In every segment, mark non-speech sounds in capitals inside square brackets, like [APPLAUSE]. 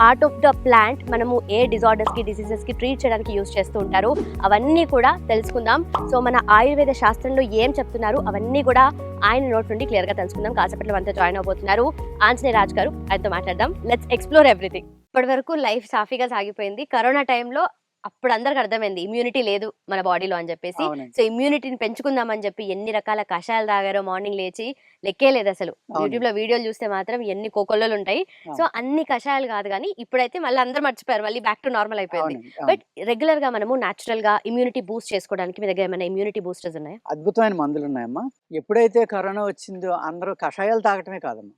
Part of the plant మనము ఏ డిజార్డర్స్కి డిసీజెస్కి treat చేయడానికి యూస్ చేస్తూ ఉంటారు. అవన్నీ కూడా తెలుసుకుందాం. సో మన ఆయుర్వేద శాస్త్రంలో ఏం చెప్తున్నారు? అవన్నీ కూడా ఆయన నోట్ నుండి క్లియర్గా తెలుసుకుందాం. కాసేపట్లో మనతో జాయిన్ అవబోతున్నారు ఆంజనేయ రాజ్ గారు. ఆయనతో మాట్లాడదాం. లెట్స్ ఎక్స్ప్లోర్ ఎవ్రీథింగ్ ఇప్పటి వరకు లైఫ్ సాఫీగా సాగిపోయింది. కరోనా టైంలో అప్పుడు అందరికి అర్థమైంది ఇమ్యూనిటీ లేదు మన బాడీలో అని చెప్పేసి. సో ఇమ్యూనిటీని పెంచుకుందామని చెప్పి ఎన్ని రకాల కషాయాలు తాగారో మార్నింగ్ లేచి లెక్కే లేదు అసలు. యూట్యూబ్లో వీడియోలు చూస్తే మాత్రం ఎన్ని కోకొల్లలు ఉంటాయి. సో అన్ని కషాయాలు కాదు కానీ ఇప్పుడైతే మళ్ళీ అందరూ మర్చిపోయారు. మళ్ళీ బ్యాక్ టు నార్మల్ అయిపోయింది. బట్ రెగ్యులర్గా మనము నాచురల్గా ఇమ్యూనిటీ బూస్ట్ చేసుకోవడానికి మీ దగ్గర ఏమైనా ఇమ్యూనిటీ బూస్టర్స్ ఉన్నాయా? అద్భుతమైన మందులు ఉన్నాయమ్మా. ఎప్పుడైతే కరోనా వచ్చిందో అందరూ కషాయాలు తాగటమే కాదమ్మా.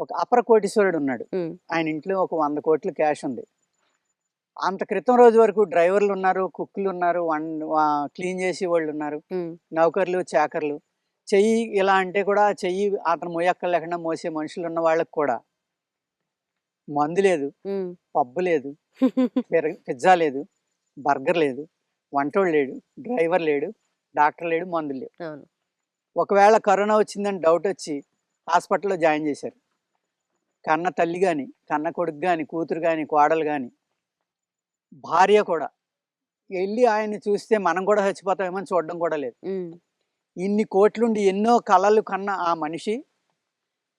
ఒక అపర కోటీశ్వరుడు ఉన్నాడు. ఆయన ఇంట్లో ఒక వంద కోట్ల క్యాష్ ఉంది. అంత క్రితం రోజు వరకు డ్రైవర్లు ఉన్నారు కుక్కులు ఉన్నారు వన్ క్లీన్ చేసే వాళ్ళు ఉన్నారు. నౌకర్లు చాకర్లు. చెయ్యి ఇలా అంటే కూడా చెయ్యి అతను మోయక్కలు లేకుండా మోసే మనుషులు ఉన్న వాళ్ళకి కూడా. మందు లేదు. పబ్బు లేదు [LAUGHS] పిజ్జా లేదు బర్గర్ లేదు వంటోడు లేడు డ్రైవర్ లేడు డాక్టర్ లేడు మందులు లేవు. ఒకవేళ కరోనా వచ్చిందని డౌట్ వచ్చి హాస్పిటల్లో జాయిన్ చేశారు. కన్న తల్లి కానీ కన్న కొడుకు కానీ కూతురు కానీ కోడలు కానీ భార్య కూడా. వెళ్ళి ఆయన్ని చూస్తే మనం కూడా చచ్చిపోతామేమని చూడడం కూడా లేదు. ఇన్ని కోట్లుండి ఎన్నో కళలు కన్న ఆ మనిషి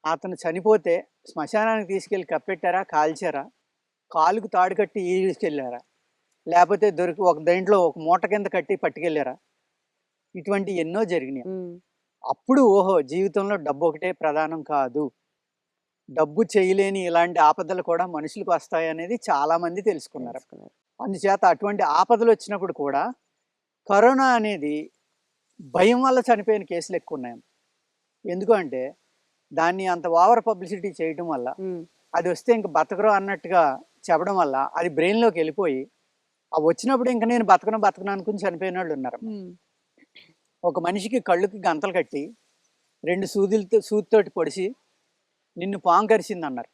అతను చనిపోతే శ్మశానానికి తీసుకెళ్ళి కప్పెట్టారా కాల్చారా కాలుకు తాడు కట్టి ఈడ్చుకెళ్ళారా లేకపోతే దొరికి ఒక దేంట్లో ఒక మూట కింద కట్టి పట్టుకెళ్ళారా? ఇటువంటి ఎన్నో జరిగినాయి. అప్పుడు ఓహో జీవితంలో డబ్బు ఒకటే ప్రధానం కాదు. డబ్బు చేయలేని ఇలాంటి ఆపదలు కూడా మనుషులకు వస్తాయి అనేది చాలా మంది తెలుసుకున్నారు. తెలుసుకున్నారు. అందుచేత అటువంటి ఆపదలు వచ్చినప్పుడు కూడా కరోనా అనేది భయం వల్ల చనిపోయిన కేసులు ఎక్కువ ఉన్నాయి ఎందుకు అంటే దాన్ని అంత ఓవర్ పబ్లిసిటీ చేయడం వల్ల అది వస్తే ఇంక బతకరు అన్నట్టుగా చెప్పడం వల్ల అది బ్రెయిన్లోకి వెళ్ళిపోయి ఆ వచ్చినప్పుడు ఇంక నేను బతకను బతకను అనుకుని చనిపోయిన వాళ్ళు ఉన్నారు. ఒక మనిషికి కళ్ళుకి గంతలు కట్టి రెండు సూదులతో సూదితోటి పొడిచి నిన్ను పాము కరిచింది అన్నారు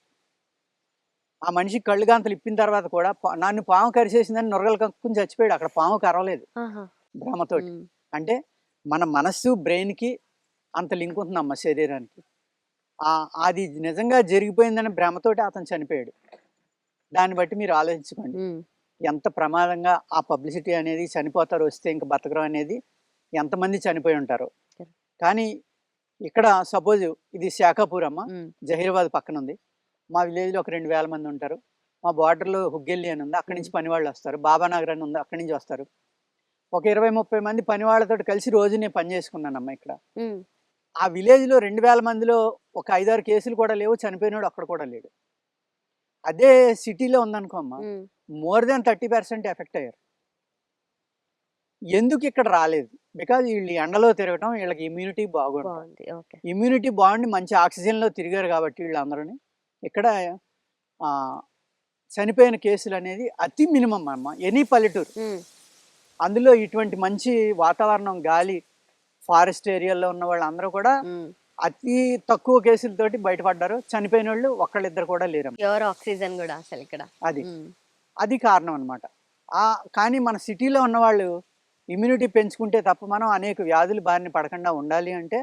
ఆ మనిషికి కళ్ళు గంతలు ఇప్పిన తర్వాత కూడా పా- నన్ను పాము కరిచేసిందని నొరగలు కక్కుని చచ్చిపోయాడు అక్కడ పాము కరవలేదు. భ్రమతోటి అంటే మన మనస్సు బ్రెయిన్కి అంత లింక్ ఉంటుందమ్మ శరీరానికి ఆ అది నిజంగా జరిగిపోయిందని భ్రమతోటి అతను చనిపోయాడు దాన్ని బట్టి మీరు ఆలోచించుకోండి. ఎంత ప్రమాదంగా ఆ పబ్లిసిటీ అనేది చనిపోతారు వస్తే ఇంక బతకడం అనేది ఎంతమంది చనిపోయి ఉంటారు. కానీ ఇక్కడ సపోజ్ ఇది శాఖాపూర్ అమ్మ. జహీరాబాద్ పక్కన ఉంది మా విలేజ్లో ఒక రెండు వేల మంది ఉంటారు. మా బార్డర్లో హుగ్గెల్లి అని ఉంది. అక్కడి నుంచి పని వాళ్ళు వస్తారు. బాబానగర్ అని ఉంది. అక్కడి నుంచి వస్తారు. ఒక ఇరవై ముప్పై మంది పని వాళ్ళతో కలిసి రోజు నేను పని చేసుకున్నానమ్మా ఇక్కడ. ఆ విలేజ్లో రెండు వేల మందిలో ఒక ఐదారు కేసులు కూడా లేవు. చనిపోయినాడు అక్కడ కూడా లేడు. అదే సిటీలో ఉందనుకో అమ్మా. More than thirty percent effect అయ్యారు. ఎందుకు ఇక్కడ రాలేదు? బికాజ్ వీళ్ళు ఎండలో తిరగటం వీళ్ళకి ఇమ్యూనిటీ బాగుంటుంది ఇమ్యూనిటీ బాగుండి మంచి ఆక్సిజన్లో తిరిగారు కాబట్టి వీళ్ళందరూని. ఇక్కడ చనిపోయిన కేసులు అనేది అతి మినిమం అమ్మ. ఎనీ పల్లెటూరు. అందులో ఇటువంటి మంచి వాతావరణం గాలి ఫారెస్ట్ ఏరియాలో ఉన్న వాళ్ళందరూ కూడా. అతి తక్కువ కేసులతోటి బయటపడ్డారు. చనిపోయిన వాళ్ళు ఒక్కళ్ళిద్దరు కూడా ప్యూర్ ఆక్సిజన్ కూడా అసలు ఇక్కడ. అది. అది కారణం అనమాట ఆ కానీ మన సిటీలో ఉన్నవాళ్ళు ఇమ్యూనిటీ పెంచుకుంటే తప్ప మనం అనేక వ్యాధులు బారిన పడకుండా ఉండాలి అంటే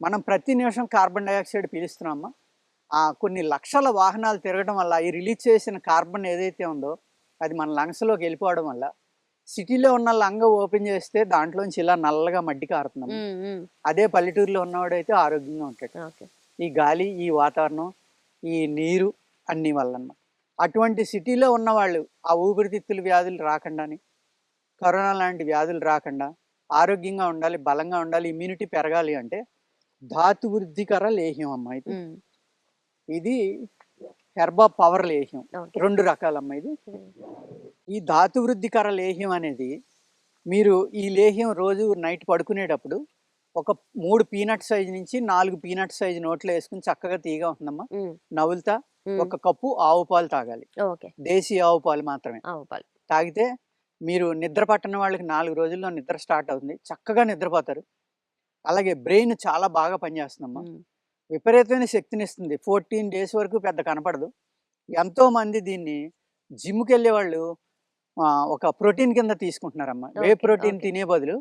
మనం ప్రతి నిమిషం కార్బన్ డైఆక్సైడ్ పీలుస్తున్నామా కొన్ని లక్షల వాహనాలు తిరగడం వల్ల ఈ రిలీజ్ చేసిన కార్బన్ ఏదైతే ఉందో అది మన లంగ్స్లోకి వెళ్ళిపోవడం వల్ల సిటీలో ఉన్న లంగ ఓపెన్ చేస్తే దాంట్లోంచి ఇలా నల్లగా మడ్డి కారుతున్నాం. అదే పల్లెటూరులో ఉన్నవాడైతే ఆరోగ్యంగా ఉంటాడు. ఈ గాలి ఈ వాతావరణం ఈ నీరు అన్ని వల్ల అన్నమాట అటువంటి సిటీలో ఉన్నవాళ్ళు ఆ ఊపిరితిత్తుల వ్యాధులు రాకుండాని కరోనా లాంటి వ్యాధులు రాకుండా ఆరోగ్యంగా ఉండాలి బలంగా ఉండాలి ఇమ్యూనిటీ పెరగాలి అంటే ధాతు వృద్ధికర లేహ్యం అమ్మ ఉమ్. ఇది హెర్బా పవర్ లేహ్యం. రెండు రకాలమ్మ ఇది. ఈ ధాతు వృద్ధికర లేహ్యం అనేది మీరు ఈ లేహ్యం రోజు నైట్ పడుకునేటప్పుడు ఒక మూడు పీనట్ సైజ్ నుంచి నాలుగు పీనట్ సైజ్ నోట్లో వేసుకుని చక్కగా తీగా ఉంటుందమ్మా. నవ్వులుతా ఒక కప్పు ఆవు పాలు తాగాలి. దేశీ ఆవు పాలు మాత్రమే. తాగితే మీరు నిద్ర పట్టని వాళ్ళకి నాలుగు రోజుల్లో నిద్ర స్టార్ట్ అవుతుంది. చక్కగా నిద్రపోతారు. అలాగే బ్రెయిన్ చాలా బాగా పనిచేస్తుందమ్మా. విపరీతమైన శక్తిని ఇస్తుంది ఫోర్టీన్ డేస్ వరకు పెద్ద కనపడదు. ఎంతో మంది దీన్ని జిమ్కి వెళ్ళే వాళ్ళు ఒక ప్రోటీన్ కింద తీసుకుంటున్నారమ్మా. వే Okay, ప్రోటీన్. తినే బదులు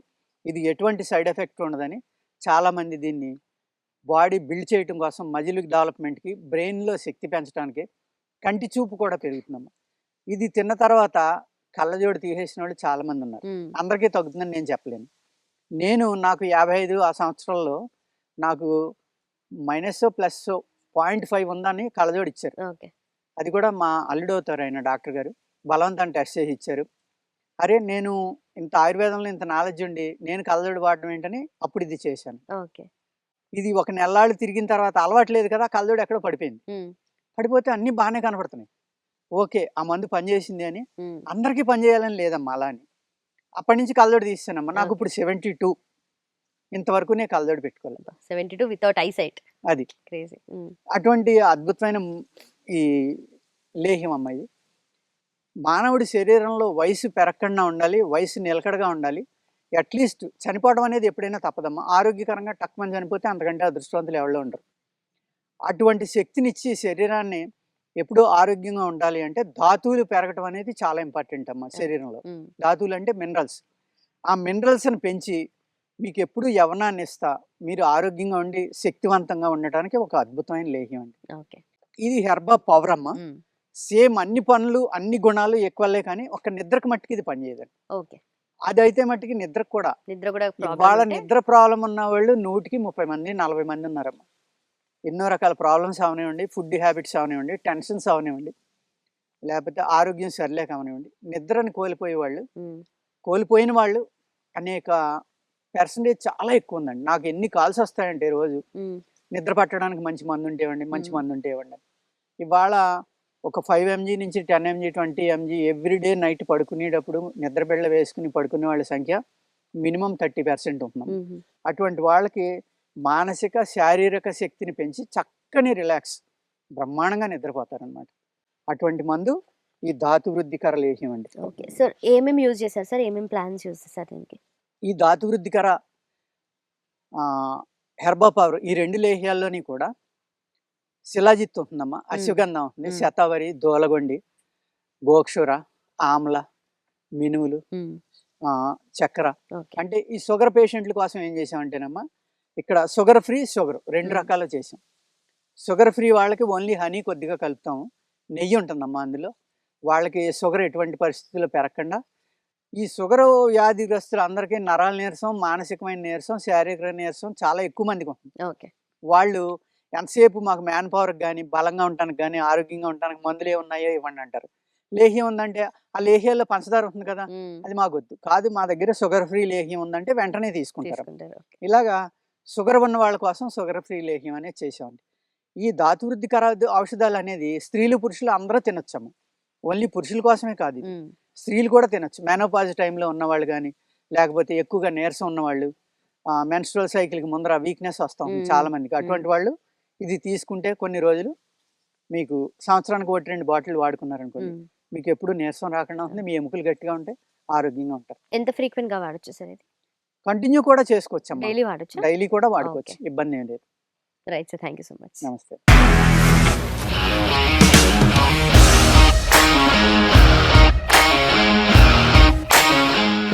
ఇది ఎటువంటి సైడ్ ఎఫెక్ట్ ఉండదని చాలా మంది దీన్ని బాడీ బిల్డ్ చేయడం కోసం మజిల్ డెవలప్మెంట్కి బ్రెయిన్లో శక్తి పెంచడానికి కంటి చూపు కూడా పెరుగుతుందమ్మా. ఇది తిన్న తర్వాత కళ్ళజోడు తీసేసిన వాళ్ళు చాలా మంది ఉన్నారు అందరికీ తగ్గుతుందని నేను చెప్పలేను. నేను నాకు యాభై ఐదు ఆ సంవత్సరంలో నాకు మైనస్ ప్లస్ పాయింట్ ఫైవ్ ఉందని కళ్ళజోడు ఇచ్చారు. ఓకే. అది కూడా మా అల్లుడు అవుతారు ఆయన డాక్టర్ గారు. బలవంతాన్ని టెస్ట్ చేసి ఇచ్చారు. అరే నేను ఇంత ఆయుర్వేదంలో ఇంత నాలెడ్జ్ ఉండి నేను కళ్ళజోడు వాడడం ఏంటని అప్పుడు ఇది చేశాను. ఇది ఒక నెల్లాళ్ళు తిరిగిన తర్వాత అలవాట్లేదు కదా కళ్ళజోడు ఎక్కడో పడిపోయింది. పడిపోతే అన్నీ బాగానే కనపడుతున్నాయి. ఓకే ఆ మందు పనిచేసింది అని అందరికీ పనిచేయాలని లేదమ్మా అలా అని అప్పటి నుంచి కళ్ళజోడు తీస్తానమ్మా నాకు. ఇప్పుడు సెవెంటీ టూ. ఇంతవరకు నేను కళ్ళజోడు పెట్టుకోలేదు? Seventy two without eyesight. అది. క్రేజీ. అటువంటి అద్భుతమైన ఈ లేహ్యం అమ్మ ఇది. మానవుడి శరీరంలో వయసు పెరగకుండా ఉండాలి వయసు నిలకడగా ఉండాలి. అట్లీస్ట్ చనిపోవడం అనేది ఎప్పుడైనా తప్పదమ్మా. ఆరోగ్యకరంగా టక్కుమని చనిపోతే అంతకంటే అదృష్టవంతులు ఎవరో ఉండరు. అటువంటి శక్తినిచ్చి శరీరాన్ని ఎప్పుడూ ఆరోగ్యంగా ఉండాలి అంటే ధాతువులు పెరగటం అనేది చాలా ఇంపార్టెంట్ అమ్మా శరీరంలో. ధాతువులు అంటే మినరల్స్ ఆ మినరల్స్ని పెంచి మీకు ఎప్పుడు యవనాన్ని ఇస్తా? మీరు ఆరోగ్యంగా ఉండి శక్తివంతంగా ఉండటానికి ఒక అద్భుతమైన లేహ్యం అండి. ఇది హెర్బా పవర్ అమ్మ సేమ్ అన్ని పనులు అన్ని గుణాలు ఎక్కువలే కానీ ఒక నిద్రకు మట్టుకు ఇది పనిచేయదండి ఓకే. అది అయితే మట్టుకి నిద్రకు కూడా. నిద్ర కూడా ప్రాబ్లం నిద్ర ప్రాబ్లం ఉన్న వాళ్ళు నూటికి ముప్పై మంది నలభై మంది ఉన్నారమ్మా. ఎన్నో రకాల ప్రాబ్లమ్స్ అవనివ్వండి ఫుడ్ హ్యాబిట్స్ అవనివ్వండి టెన్షన్స్ అవనివ్వండి లేకపోతే ఆరోగ్యం సరిలేక అవనివ్వండి. నిద్రని కోల్పోయే వాళ్ళు కోల్పోయిన వాళ్ళు అనేక పర్సంటేజ్ చాలా ఎక్కువ ఉందండి నాకు ఎన్ని కాల్స్ వస్తాయంటే రోజు నిద్ర పట్టడానికి మంచి మందు ఉంటే ఇవ్వండి మంచి. మందు ఉంటే ఇవ్వండి ఇవాళ ఒక ఫైవ్ ఎంజీ నుంచి ten mg twenty mg every day night పడుకునేటప్పుడు నిద్ర బిళ్ళ వేసుకుని పడుకునే వాళ్ళ సంఖ్య మినిమం థర్టీ పర్సెంట్ ఉంటుంది అటువంటి వాళ్ళకి మానసిక శారీరక శక్తిని పెంచి చక్కని రిలాక్స్ బ్రహ్మాండంగా నిద్రపోతారనమాట అటువంటి మందు ఈ ధాతు వృద్ధికర లేహ్యం అండి. ఓకే. సార్ ఏమేమి యూజ్ చేశారు? సార్ ఏమేమి ప్లాన్స్ యూజ్ చేశారు దీనికి? ఈ ధాతు వృద్ధికర హెర్బా పవర్ ఈ రెండు లేహ్యాల్లోని కూడా శిలాజిత్ ఉంటుందమ్మా. అశ్వగంధం ఉంటుంది మ్మ్. శతావరి దోలగొండి గోక్షుర ఆమ్ల మినువులు చక్కెర. అంటే ఈ షుగర్ పేషెంట్ల కోసం ఏం చేసామంటేనమ్మా ఇక్కడ షుగర్ ఫ్రీ షుగర్ రెండు. రకాలు చేసాం. షుగర్ ఫ్రీ వాళ్ళకి ఓన్లీ హనీ కొద్దిగా కలుపుతాము నెయ్యి ఉంటుందమ్మా అందులో. వాళ్ళకి షుగర్ ఎటువంటి పరిస్థితుల్లో పెరగకుండా ఈ షుగర్ వ్యాధిగ్రస్తులు అందరికీ నరాల నీరసం మానసికమైన నీరసం శారీరక నీరసం చాలా ఎక్కువ మందికి ఉంటుంది. ఓకే. వాళ్ళు ఎంతసేపు మాకు మ్యాన్ పవర్కి కానీ బలంగా ఉండటానికి కానీ ఆరోగ్యంగా ఉండటానికి మందులు ఏ ఉన్నాయో ఇవ్వండి అంటారు. లేహ్యం ఉందంటే ఆ లేహ్యాల్లో పంచదార ఉంటుంది కదా అది మాకు వద్దు. కాదు మా దగ్గర షుగర్ ఫ్రీ లేహ్యం ఉందంటే వెంటనే తీసుకుంటారు. ఇలాగా షుగర్ ఉన్న వాళ్ళ కోసం షుగర్ ఫ్రీ లేహ్యం అనేది చేసామండి ఈ ధాతువృద్ధికర ఔషధాలు అనేది స్త్రీలు పురుషులు అందరూ తినొచ్చమ్మ. ఓన్లీ పురుషుల కోసమే కాదు. స్త్రీలు కూడా తినొచ్చు. మెనోపాజ్ టైంలో ఉన్నవాళ్ళు కానీ లేకపోతే ఎక్కువగా నీరసం ఉన్నవాళ్ళు మెన్స్ట్రల్ సైకిల్కి ముందర వీక్నెస్ వస్తాం. చాలా మందికి. అటువంటి వాళ్ళు ఇది తీసుకుంటే కొన్ని రోజులు మీకు సంవత్సరానికి ఒకటి రెండు బాటిల్ వాడుకున్నారనుకోండి మీకు ఎప్పుడు నీరసం రాకుండా ఉంటుంది మీ ఎముకలు గట్టిగా ఉంటే ఆరోగ్యంగా ఉంటారు. ఎంత ఫ్రీక్వెంట్గా వాడచ్చు సార్ ఇది? కంటిన్యూ కూడా చేసుకోవచ్చు డైలీ వాడచ్చు? డైలీ కూడా వాడుకోవచ్చు. ఇబ్బంది ఏం లేదు. Right sir. Thank you so much. నమస్తే.